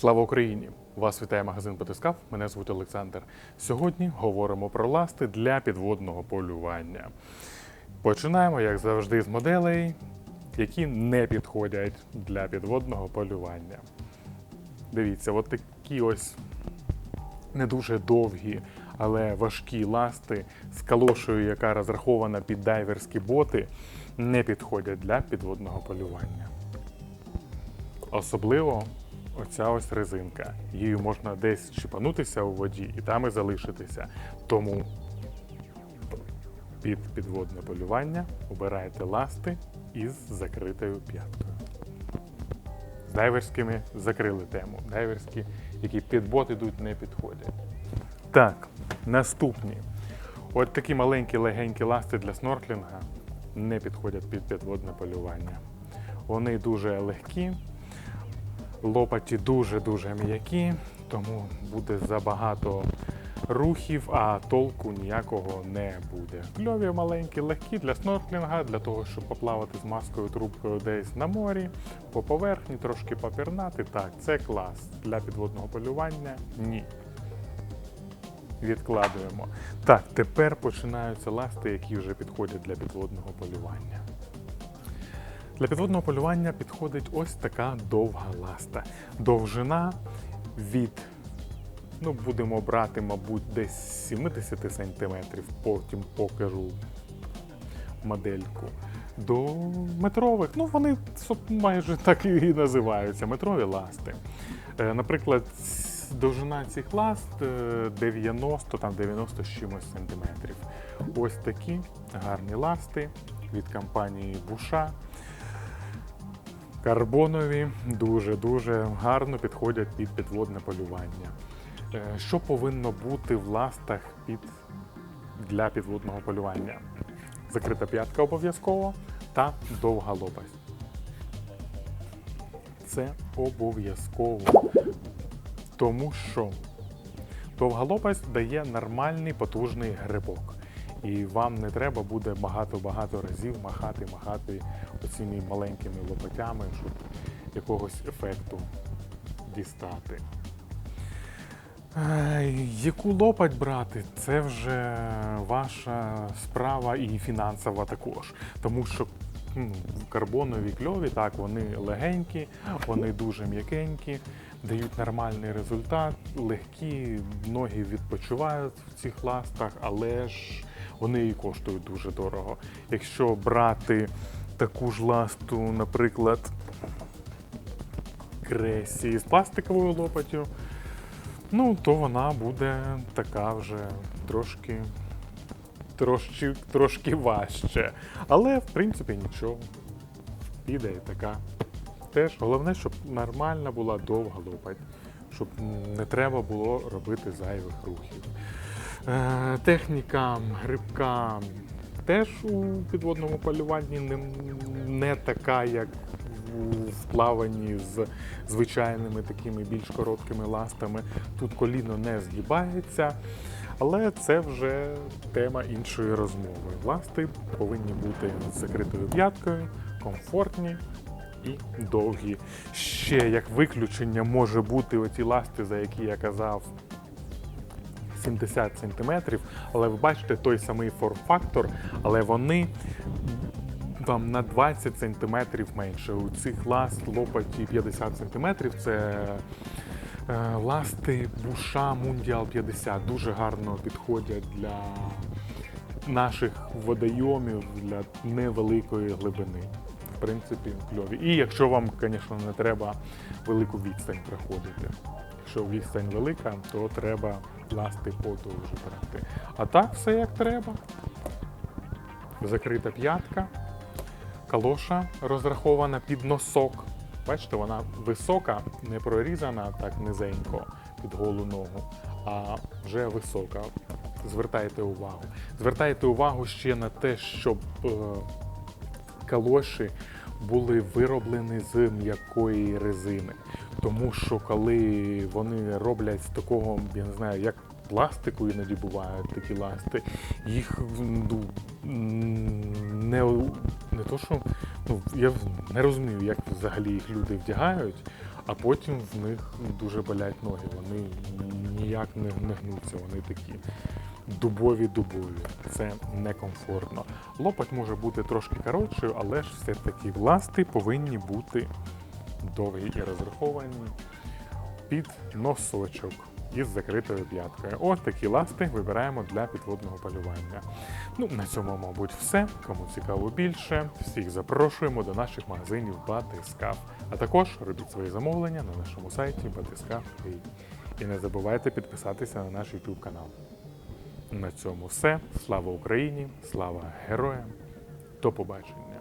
Слава Україні! Вас вітає магазин Батискав. Мене звуть Олександр. Сьогодні говоримо про ласти для підводного полювання. Починаємо, як завжди, з моделей, які не підходять для підводного полювання. Дивіться, от такі ось не дуже довгі, але важкі ласти з калошею, яка розрахована під дайверські боти, не підходять для підводного полювання. Особливо оця ось резинка. Її можна десь чіпанутися у воді і там і залишитися. Тому під підводне полювання обирайте ласти із закритою п'яткою. З дайверськими закрили тему. Дайверські, які під бот ідуть, не підходять. Так, наступні. От такі маленькі легенькі ласти для снорклінга не підходять під підводне полювання. Вони дуже легкі, лопаті дуже-дуже м'які, тому буде забагато рухів, а толку ніякого не буде. Кльові маленькі, легкі для снорклінга, для того, щоб поплавати з маскою трубкою десь на морі, по поверхні, трошки попірнати. Так, це клас. Для підводного полювання ні. Відкладуємо. Так, тепер починаються ласти, які вже підходять для підводного полювання. Для підводного полювання підходить ось така довга ласта. Довжина від, ну, будемо брати, мабуть, десь 70 см, потім покажу модельку. До метрових, ну вони майже так і називаються, метрові ласти. Е, Наприклад, довжина цих ласт е, 90, там 90 з чимось сантиметрів. Ось такі гарні ласти від компанії Буша. Карбонові дуже-дуже гарно підходять під підводне полювання. Е, Що повинно бути в ластах під, для підводного полювання? Закрита п'ятка обов'язково та довга лопасть. Це обов'язково. Тому що довга лопасть дає нормальний потужний грибок. І вам не треба буде багато-багато разів махати, махати оціми маленькими лопатями, щоб якогось ефекту дістати. Яку лопать брати, це вже ваша справа і фінансова також. Тому що карбонові кльові, так, вони легенькі, вони дуже м'якенькі, дають нормальний результат, легкі, ноги відпочивають в цих ластах, але ж вони і коштують дуже дорого. Якщо брати таку ж ласту, наприклад, кресі з пластиковою лопаттю, ну, то вона буде така вже трошки, трошки, трошки важче. Але, в принципі, нічого. Піде така. Теж головне, щоб нормальна була довга лопать, щоб не треба було робити зайвих рухів. Е, техніка грибка теж у підводному полюванні не, не така, як у вплаванні з звичайними такими більш короткими ластами. Тут коліно не згибається, але це вже тема іншої розмови. Ласти повинні бути з закритою п'яткою, комфортні довгі. Ще як виключення може бути оці ласти, за які я казав. 70 сантиметрів, але ви бачите той самий форм-фактор, але вони там на 20 сантиметрів менше. У цих ласт лопаті 50 сантиметрів. Це е, ласти Буша Mundial 50 дуже гарно підходять для наших водойомів для невеликої глибини. Принципі, кльові. І якщо вам, звісно, не треба велику відстань проходити. Якщо відстань велика, то треба ласти подовжу брати. А так все як треба. Закрита п'ятка, калоша розрахована під носок. Бачите, вона висока, не прорізана так низенько під голу ногу, а вже висока. Звертайте увагу. Звертайте увагу ще на те, щоб е, калоші були вироблені з м'якої резини. Тому що коли вони роблять з такого, я не знаю, як пластику іноді бувають такі ласти, їх ну, не, не то, що ну, я не розумію, як взагалі їх люди вдягають, а потім в них дуже болять ноги. Вони ніяк не, не гнуться, вони такі дубові дубові. Це некомфортно. Лопать може бути трошки коротшою, але ж все-таки ласти повинні бути довгі і розраховані під носочок із закритою п'яткою. Ось такі ласти вибираємо для підводного полювання. Ну, на цьому, мабуть, все. Кому цікаво більше, всіх запрошуємо до наших магазинів Батискаф. А також робіть свої замовлення на нашому сайті Батискаф.ua. І не забувайте підписатися на наш YouTube канал. На цьому все. Слава Україні! Слава героям! До побачення!